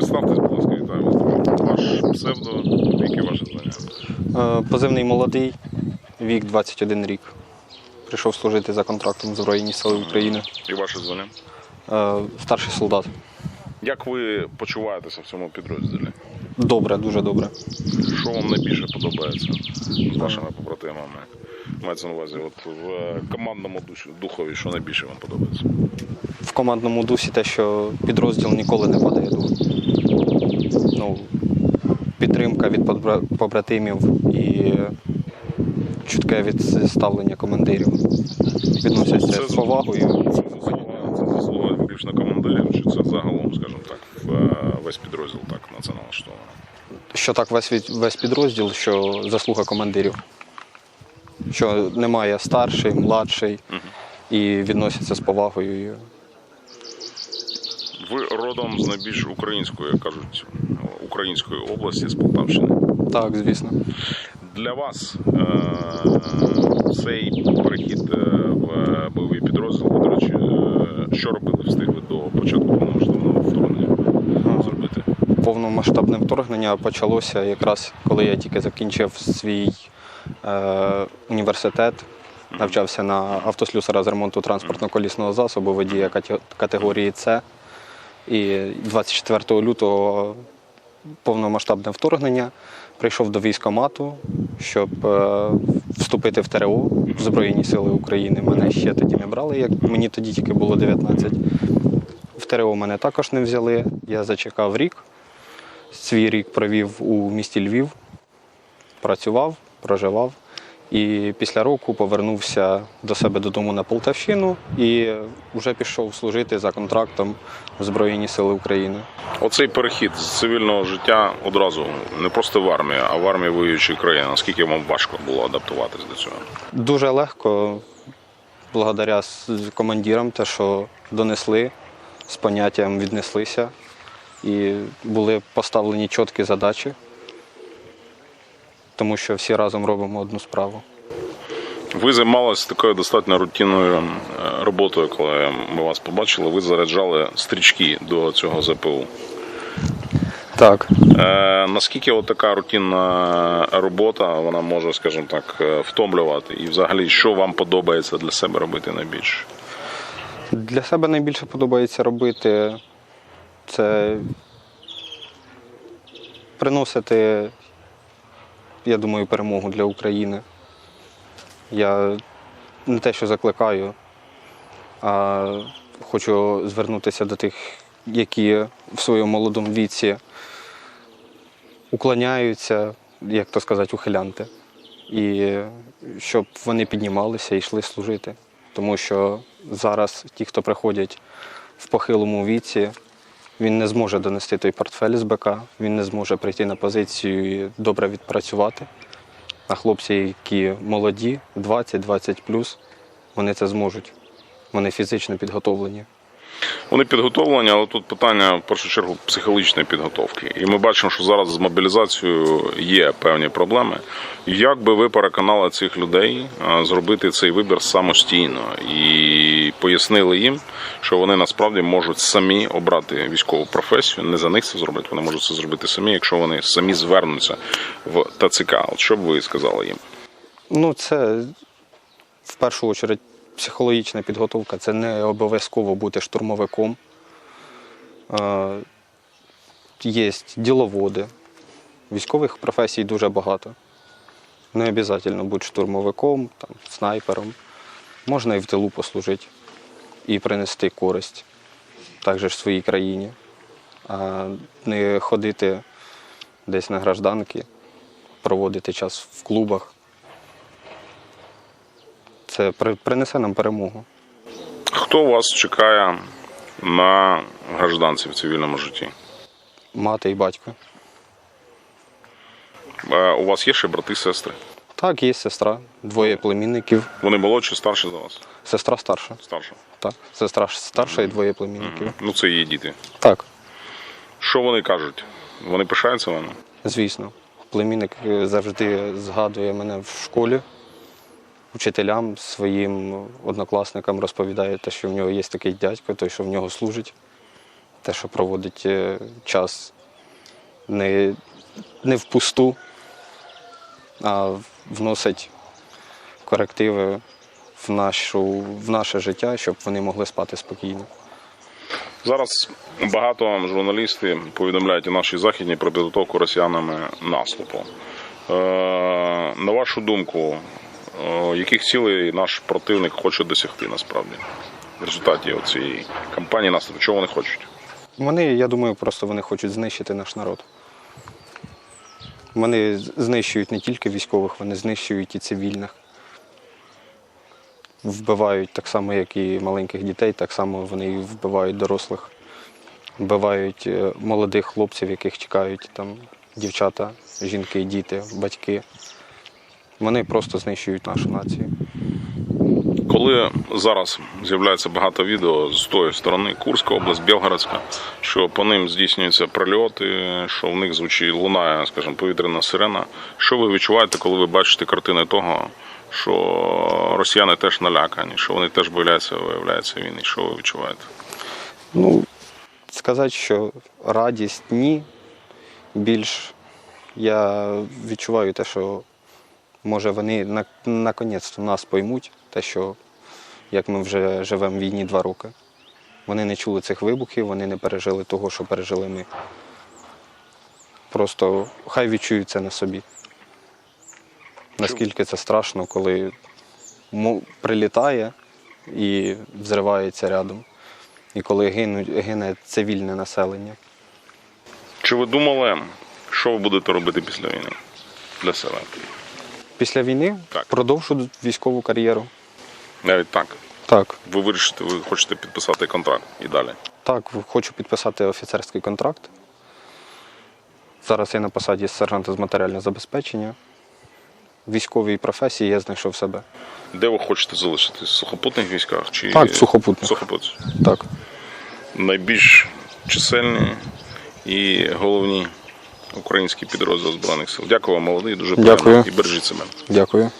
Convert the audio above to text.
Представтесь, будь ласка, вітаю вас. Ваш псевдо, яке ваше звання? Е, Позивний молодий, вік 21 рік. Прийшов служити за контрактом в Збройні Сили України. І ваше звання? Е, Старший солдат. Як ви почуваєтеся в цьому підрозділі? Добре, дуже добре. Що вам найбільше подобається з вашими побратимами? Мається на увазі, от в е, командному духові, що найбільше вам подобається? В командному дусі те, що підрозділ ніколи не падає дух. Ну, підтримка від побратимів і чутке відставлення командирів. Відносяться з повагою. Це заслуга, це заслуга командирів, чи це загалом, скажімо так, е, весь підрозділ так на це? Що так весь, весь підрозділ, що заслуга командирів. Що немає старший, младший і відносяться з повагою. Ви родом з найбільш української, як кажуть, української області з Полтавщини. Так, звісно. Для вас е, цей перехід е, в бойовий підрозділ, до речі, е, що робили, встигли до початку повномасштабного вторгнення зробити? Повномасштабне вторгнення почалося якраз коли я тільки закінчив свій е, університет, навчався на автослюсара з ремонту транспортно-колісного засобу водія категорії С. І 24 лютого повномасштабне вторгнення прийшов до військомату, щоб е, вступити в ТРО в Збройні Сили України. Мене ще тоді не брали, як мені тоді тільки було 19. В ТРО мене також не взяли. Я зачекав рік. Свій рік провів у місті Львів, працював, проживав. І після року повернувся до себе додому на Полтавщину і вже пішов служити за контрактом в Збройні Сили України. Оцей перехід з цивільного життя одразу не просто в армію, а в армії воюючої країни. Наскільки вам важко було адаптуватись до цього? Дуже легко, благодаря командирам, те, що донесли, з поняттям віднеслися і були поставлені чіткі задачі, тому що всі разом робимо одну справу. Ви займалися такою достатньо рутинною е, роботою, коли ми вас побачили. Ви заряджали стрічки до цього ЗПУ. Так. Е, наскільки от така рутинна робота вона може, скажімо так, е, втомлювати? І взагалі, що вам подобається для себе робити найбільше? Для себе найбільше подобається робити це приносити, я думаю, перемогу для України. Я не те, що закликаю, а хочу звернутися до тих, які в своєму молодому віці уклоняються, як то сказати, ухилянти. І щоб вони піднімалися і йшли служити. Тому що зараз ті, хто приходять в похилому віці, він не зможе донести той портфель з БК, він не зможе прийти на позицію і добре відпрацювати. А хлопці, які молоді, 20-20 вони це зможуть. Вони фізично підготовлені. Вони підготовлені, але тут питання в першу чергу психологічної підготовки. І ми бачимо, що зараз з мобілізацією є певні проблеми. Як би ви переконали цих людей зробити цей вибір самостійно і пояснили їм, що вони насправді можуть самі обрати військову професію, не за них це зробити, вони можуть це зробити самі, якщо вони самі звернуться в ТЦК. Що б ви сказали їм? Ну, це в першу чергу психологічна підготовка. Це не обов'язково бути штурмовиком. Е, Є діловоди. Військових професій дуже багато. Не обов'язково бути штурмовиком, там, снайпером. Можна і в тилу послужити і принести користь також ж своїй країні, а не ходити десь на гражданки, проводити час в клубах. Це принесе нам перемогу. Хто вас чекає на гражданці в цивільному житті? Мати і батько. Е, У вас є ще брати сестри? Так, є сестра, двоє племінників. Вони молодші, старші за вас? Сестра старша. Старша. Так, сестра старша і двоє племінників. Ну, це її діти. Так, Що вони кажуть? Вони пишаються вами? звісно. Племінник е, завжди згадує мене в школі. Учителям, своїм однокласникам розповідає те, що в нього є такий дядько, той, що в нього служить. те, що проводить е, час не, не впусту, а вносить корективи в, нашу, в наше життя, щоб вони могли спати спокійно. Зараз багато журналістів повідомляють і наші західні про підготовку росіянами наступу. Е, на вашу думку, е, яких цілей наш противник хоче досягти насправді в результаті цієї кампанії наступу? Чого вони хочуть? Вони, я думаю, просто вони хочуть знищити наш народ. Вони знищують не тільки військових, вони знищують і цивільних. Вбивають так само, як і маленьких дітей, так само вони і вбивають дорослих, вбивають е, молодих хлопців, яких чекають там дівчата, жінки, діти, батьки. Вони просто знищують нашу націю. Коли зараз з'являється багато відео з тої сторони, Курська область, Білгородська, що по ним здійснюються прильоти, що в них звучить лунає, скажімо, повітряна сирена. Що ви відчуваєте, коли ви бачите картини того, що росіяни теж налякані, що вони теж бояться, виявляється війни? Що ви відчуваєте? Ну, сказати, що радість ні. Більш я відчуваю те, що може вони на, наконець-то нас поймуть, те, що як ми вже живемо в війні два роки. Вони не чули цих вибухів, вони не пережили того, що пережили ми. Просто хай відчують це на собі. Наскільки це страшно, коли прилітає і взривається рядом. І коли гинуть, гине цивільне населення. Чи ви думали, що ви будете робити після війни для себе? Після війни Так. продовжу військову кар'єру. Навіть так. Так, Ви вирішите, ви хочете підписати контракт і далі. так, хочу підписати офіцерський контракт. Зараз я на посаді сержанта з матеріального забезпечення. В військовій професії я знайшов себе. Де ви хочете залишитись? В сухопутних військах чи Так, в сухопутних. Сухопутних. Так, найбільш чисельні і головні українські підрозділи Збройних сил. Дякую вам, молодий, дуже Дякую. і бережіть себе. дякую.